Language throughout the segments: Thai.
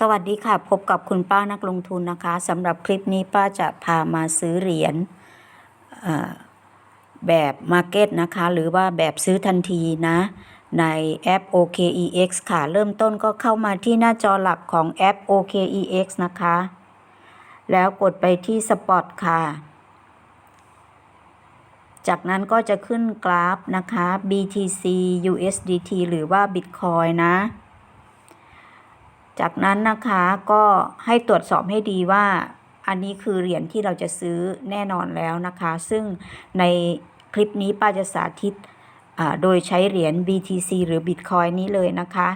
สวัสดีค่ะ พบกับคุณป้านักลงทุนนะคะสำหรับคลิปนี้ป้าจะพามาซื้อเหรียญแบบ Market นะคะ หรือว่าแบบซื้อทันทีนะ ในแอป OKEX ค่ะ เริ่มต้นก็เข้ามาที่หน้าจอหลักของแอป OKEX นะคะ แล้วกดไปที่ Spot ค่ะ จากนั้นก็จะขึ้นกราฟนะคะ BTC USDT หรือว่า Bitcoin นะ จากนั้นนะคะก็ให้ตรวจสอบให้ดีว่า อันนี้คือเหรียญที่เราจะซื้อแน่นอนแล้วนะคะ ซึ่งในคลิปนี้ป้าจะสาธิตโดยใช้เหรียญ BTC หรือ Bitcoin นี้เลยนะคะ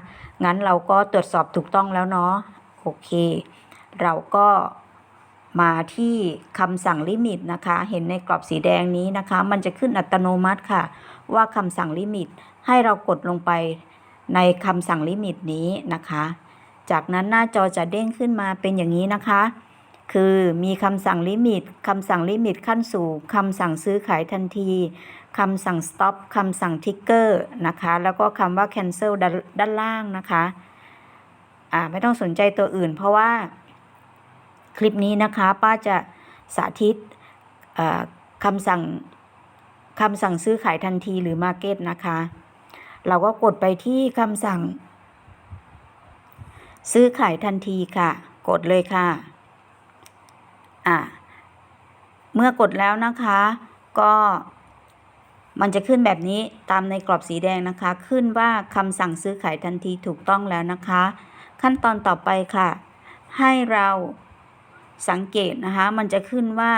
งั้นเราก็ตรวจสอบถูกต้องแล้วเนาะ โอเค เราก็มาที่คำสั่งลิมิตนะคะ เห็นในกรอบสีแดงนี้นะคะ มันจะขึ้นอัตโนมัติค่ะ ว่าคำสั่งลิมิต ให้เรากดลงไปในคำสั่งลิมิตนี้นะคะ จากนั้นหน้าจอจะเด้งขึ้นมาเป็นอย่างนี้นะคะ คือมีคำสั่งลิมิตคำสั่งลิมิตขั้นสู่คำสั่งซื้อขายทันทีคำสั่ง stop คำสั่ง trigger นะคะ แล้วก็คำว่า cancel ด้านด้านล่างนะคะ อ่า ไม่ต้องสนใจตัวอื่น เพราะว่าคลิปนี้นะคะ ป้าจะสาธิตคำสั่งคำสั่งซื้อขายทันทีหรือ market นะคะ เราก็กดไปที่คำสั่ง ซื้อขายทันทีค่ะ กดเลยค่ะ อะ เมื่อกดแล้วนะคะ ก็มันจะขึ้นแบบนี้ตามในกรอบสีแดงนะคะ ขึ้นว่าคำสั่งซื้อขายทันทีถูกต้องแล้วนะคะ ขั้นตอนต่อไปค่ะ ให้เราสังเกตนะคะ มันจะขึ้นว่า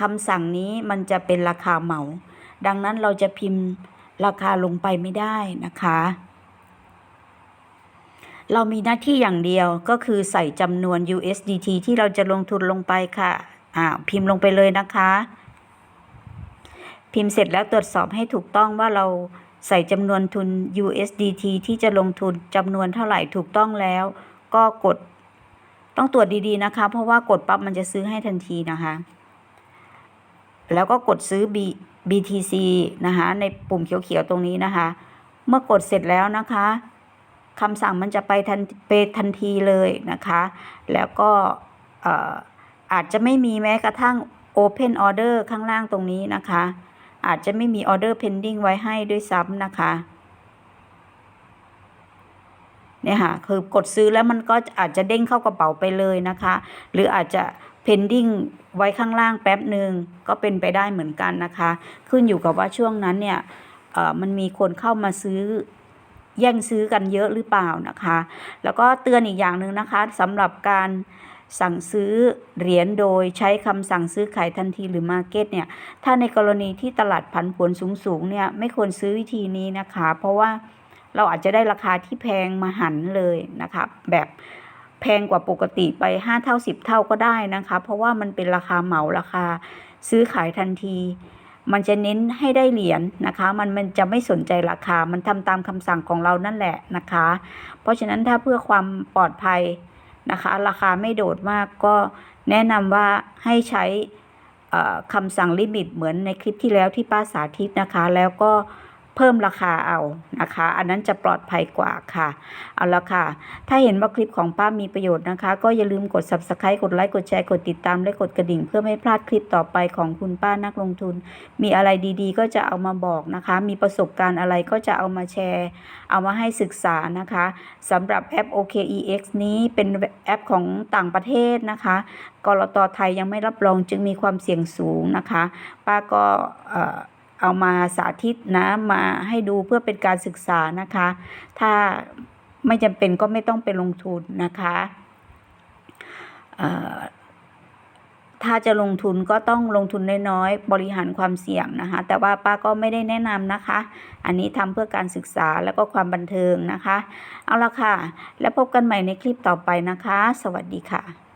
คำสั่งนี้มันจะเป็นราคาเหมา ดังนั้นเราจะพิมพ์ราคาลงไปไม่ได้นะคะ เรามีหน้าที่อย่างเดียวก็คือใส่จำนวน USDT ที่เราจะลงทุนลงไปค่ะอ่าพิมพ์ลงไปเลยนะคะ พิมพ์เสร็จแล้วตรวจสอบให้ถูกต้องว่าเราใส่จำนวนทุน USDT ที่จะลงทุนจำนวนเท่าไหร่ถูกต้องแล้ว ก็กดต้องตรวจดีๆนะคะ เพราะว่ากดปั๊บมันจะซื้อให้ทันทีนะคะ แล้วก็กดซื้อ B BTC นะคะในปุ่มเขียวๆตรงนี้นะคะ เมื่อกดเสร็จแล้วนะคะ คำสั่งมันจะไปทันไปทันทีเลยนะคะ แล้วก็อาจจะไม่มีแม้กระทั่ง Open Order ข้างล่างตรงนี้นะคะ อาจจะไม่มี Order Pending ไว้ให้ด้วยซ้ำนะคะเนี่ยค่ะคือกดซื้อแล้วมันก็อาจจะเด้งเข้ากระเป๋าไปเลยนะคะ หรืออาจจะ pending ไว้ข้างล่างแป๊บหนึ่งก็เป็นไปได้เหมือนกันนะคะ ขึ้นอยู่กับว่าช่วงนั้นเนี่ยมันมีคนเข้ามาซื้อ แย่งซื้อกันเยอะหรือเปล่านะคะ แล้วก็เตือนอีกอย่างหนึ่งนะคะสำหรับการสั่งซื้อเหรียญโดยใช้คำสั่งซื้อขายทันทีหรือ Market เนี่ย ถ้าในกรณีที่ตลาดผันผวนสูงๆเนี่ยไม่ควรซื้อวิธีนี้นะคะ เพราะว่าเราอาจจะได้ราคาที่แพงมาหันเลยนะคะแบบแพงกว่าปกติไป 5 เท่า 10 เท่าก็ได้นะคะ เพราะว่ามันเป็นราคาเหมาราคาซื้อขายทันที มันจะเน้นให้ได้เหรียญนะคะ มันมันจะไม่สนใจราคา มันทำตามคำสั่งของเรานั่นแหละนะคะ เพราะฉะนั้นถ้าเพื่อความปลอดภัยนะคะ ราคาไม่โดดมากก็แนะนำว่าให้ใช้เอ่อคำสั่งลิมิตเหมือนในคลิปที่แล้วที่ป้าสาธิตนะคะ แล้วก็ เพิ่มราคาเอานะคะ อันนั้นจะปลอดภัยกว่าค่ะ เอาละค่ะ ถ้าเห็นว่าคลิปของป้ามีประโยชน์นะคะ ก็อย่าลืมกด subscribe กดไลค์กดแชร์กดติดตามและกดกระดิ่ง เพื่อไม่พลาดคลิปต่อไปของคุณป้านักลงทุน มีอะไรดีๆ ก็จะเอามาบอกนะคะ มีประสบการณ์อะไรก็จะเอามาแชร์ เอามาให้ศึกษานะคะสำหรับแอป OKEX นี้เป็นแอปของต่างประเทศนะคะกรตไทยยังไม่รับรองจึงมีความเสี่ยงสูงนะคะ ป้าก็ เอามาสาธิตนะมาให้ดูเพื่อเป็นการศึกษานะคะ ถ้าไม่จำเป็นก็ไม่ต้องไปลงทุนนะคะถ้าจะลงทุนก็ต้องลงทุนน้อยๆบริหารความเสี่ยงนะคะ แต่ว่าป้าก็ไม่ได้แนะนำนะคะ อันนี้ทำเพื่อการศึกษาแล้วก็ความบันเทิงนะคะ เอาละค่ะ แล้วพบกันใหม่ในคลิปต่อไปนะคะ สวัสดีค่ะ